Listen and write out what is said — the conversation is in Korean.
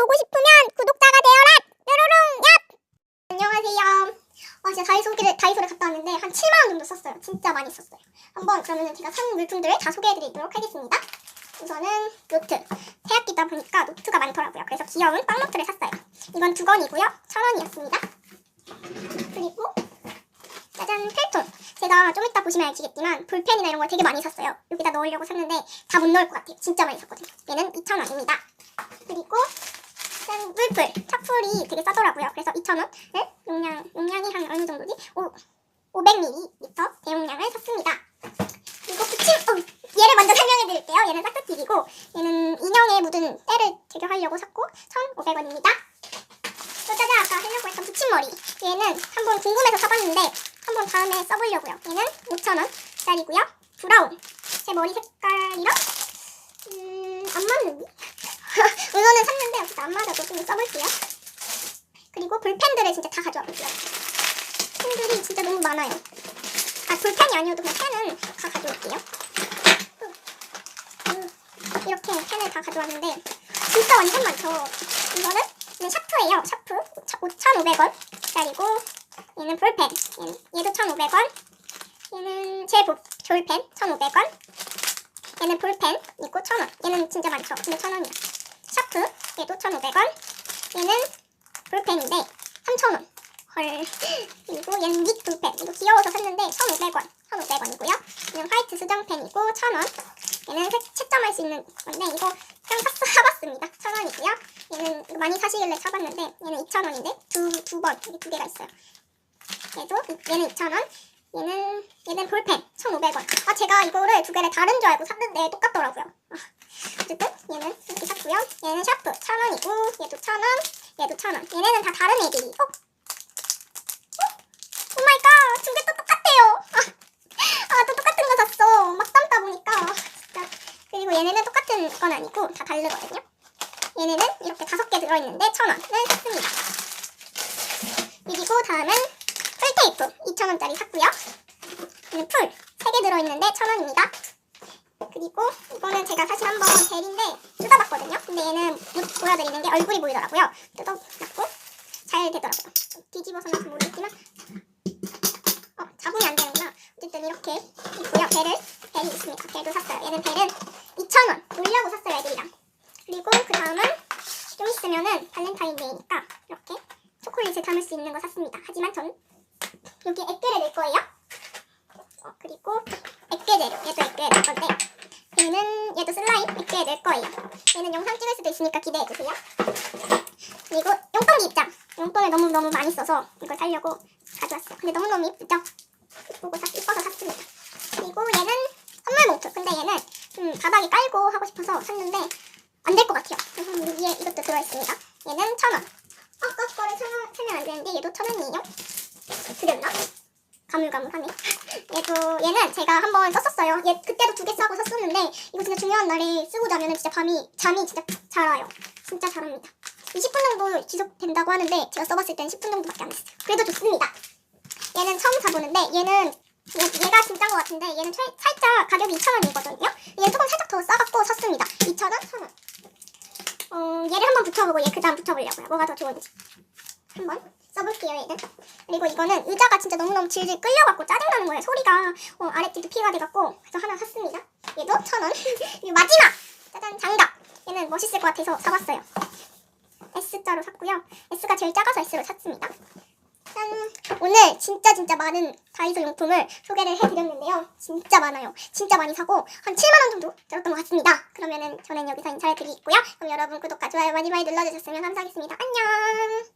보고 싶으면 구독자가 되어라! 뾰로롱 얍! 안녕하세요. 아, 진짜 다이소를, 다이소를 갔다 왔는데 한 7만원 정도 썼어요. 진짜 많이 썼어요. 한번 그러면 제가 산 물품들을 다 소개해드리도록 하겠습니다. 우선은 노트. 새학기다 보니까 노트가 많더라고요. 그래서 귀여운 빵노트를 샀어요. 이건 두 권이고요. 천 원이었습니다. 그리고 짜잔 필통. 제가 좀 이따 보시면 알지겠지만 볼펜이나 이런 걸 되게 많이 샀어요. 여기다 넣으려고 샀는데 다 못 넣을 것 같아요. 진짜 많이 샀거든요. 얘는 2,000원입니다. 그리고 짠 물풀. 차풀이 되게 싸더라고요. 그래서 2,000원을 용량 용량이 한 어느 정도지? 오, 500ml 대용량을 샀습니다. 그리고 붙임 어, 얘를 먼저 설명해 드릴게요. 얘는 싹둑튀기고 얘는 인형에 묻은 때를 제거하려고 샀고 1,500원입니다. 또 짜잔 아까 하려고 했던 붙임머리 얘는 한번 궁금해서 사봤는데 한번 다음에 써보려고요. 얘는 5,000원짜리고요. 브라운 제 머리 색깔이랑 음, 안 맞는데? 우선은 샀는데 어쨌든 안 맞아도 좀 써볼게요. 그리고 볼펜들을 진짜 다 가져와 볼게요. 펜들이 진짜 너무 많아요. 아 볼펜이 아니어도 그냥 펜은 다 가져올게요. 음, 이렇게 펜을 다 가져왔는데 진짜 완전 많죠. 이거는 샤프예요. 샤프 5,500원 짜리고 얘는 볼펜 얘는, 얘도 1,500원 얘는 제 볼, 볼펜 1,500원 얘는 볼펜 있고 1,000원 얘는 진짜 많죠. 근데 1,000원이야. 얘도 1,500원. 얘는 볼펜인데 3,000원. 헐. 그리고 얘는 닉 볼펜. 이거 귀여워서 샀는데 1,500원. 1,500원이고요. 얘는 화이트 수정펜이고 1,000원. 얘는 색, 채점할 수 있는 건데 이거 그냥 샀, 사봤습니다. 1,000원이고요. 얘는 이거 많이 사시길래 사봤는데 얘는 2,000원인데 두, 두 번, 이게 두 개가 있어요. 얘도 이- 얘는 2,000원. 얘는 얘는 볼펜. 1,500원. 아 제가 이거를 두 개를 다른 줄 알고 샀는데 똑같더라고요 샀고요. 얘는 샤프 1,000원이고 얘도 1,000원 얘도 1,000원. 얘네는 다 다른 애들이 어? 오 마이 갓. 두 개 또 똑같아요. 아또 똑같은 거 샀어. 막 담다 보니까. 진짜. 그리고 얘네는 똑같은 건 아니고 다 다르거든요. 얘네는 이렇게 다섯 개 들어있는데 천 원을 샀습니다. 그리고 다음은 풀테이프. 2,000원짜리 샀고요. 얘는 풀 3개 들어있는데 천 원입니다. 그리고 이거는 제가 사실 한번 벨인데 뜯어봤거든요 근데 얘는 못 보여드리는 게 얼굴이 보이더라고요 뜯어봤고 잘 되더라고요 뒤집어서는 잘 모르겠지만 어, 잡으면 안 되는구나. 어쨌든 이렇게 있고요. 배를, 벨이 있습니다. 벨도 샀어요. 얘는 벨은 2,000원. 놀려고 샀어요, 애들이랑. 그리고 그 다음은 좀 있으면은 발렌타인데이니까 이렇게 초콜릿을 담을 수 있는 거 샀습니다. 하지만 전 여기 액계를 낼 거예요. 어, 그리고 액계재료. 얘도 액계에 낼 건데 얘는 얘도 슬라임 액계에 낼 거예요. 얘는 영상 찍을 수도 있으니까 기대해 주세요. 그리고 용돈기 입장. 용돈을 너무 너무 많이 써서 이걸 사려고 가져왔어요. 근데 너무 너무 이쁘죠? 이쁘고 사, 이뻐서 샀습니다. 그리고 얘는 선물 봉투. 근데 얘는 좀 바닥에 깔고 하고 싶어서 샀는데 안 될 것 같아요. 그래서 위에 이것도 들어있습니다. 얘는 천 원. 아까 거를 설명, 설명 안 되는데 얘도 천 원이에요. 드렸나? 가물가물하네. 얘도 얘는 제가 한번 썼었어요. 얘 그때도 두 개 싸고 샀었는데 이거 진짜 중요한 날에 쓰고 자면은 진짜 밤이 잠이 진짜 잘 와요. 진짜 잘합니다. 20분 정도 지속된다고 하는데 제가 써봤을 땐 10분 정도밖에 안 됐어요. 그래도 좋습니다. 얘는 처음 사보는데 얘는 얘, 얘가 진짜인 것 같은데 얘는 차- 살짝 가격이 2,000원이거든요. 얘는 조금 살짝 더 싸갖고 샀습니다. 2,000원? 1,000원. 어, 얘를 한번 붙여보고 얘 그 다음 붙여보려고요. 뭐가 더 좋은지. 한번 써볼게요, 얘는. 그리고 이거는 의자가 진짜 너무너무 질질 끌려갖고 짜증나는 거예요. 소리가 어, 아랫뒤도 피가 돼갖고 그래서 하나 샀습니다. 얘도 1,000원. 그리고 마지막! 짜잔, 장갑. 얘는 멋있을 것 같아서 사봤어요. S자로 샀고요. S가 제일 작아서 S로 샀습니다. 짠! 오늘 진짜 진짜 많은 다이소 용품을 소개를 해드렸는데요. 진짜 많아요. 진짜 많이 사고 한 7만원 정도 들었던 것 같습니다. 그러면은 저는 여기서 인사를 드리고요. 그럼 여러분 구독과 좋아요 많이 많이 눌러주셨으면 감사하겠습니다. 안녕!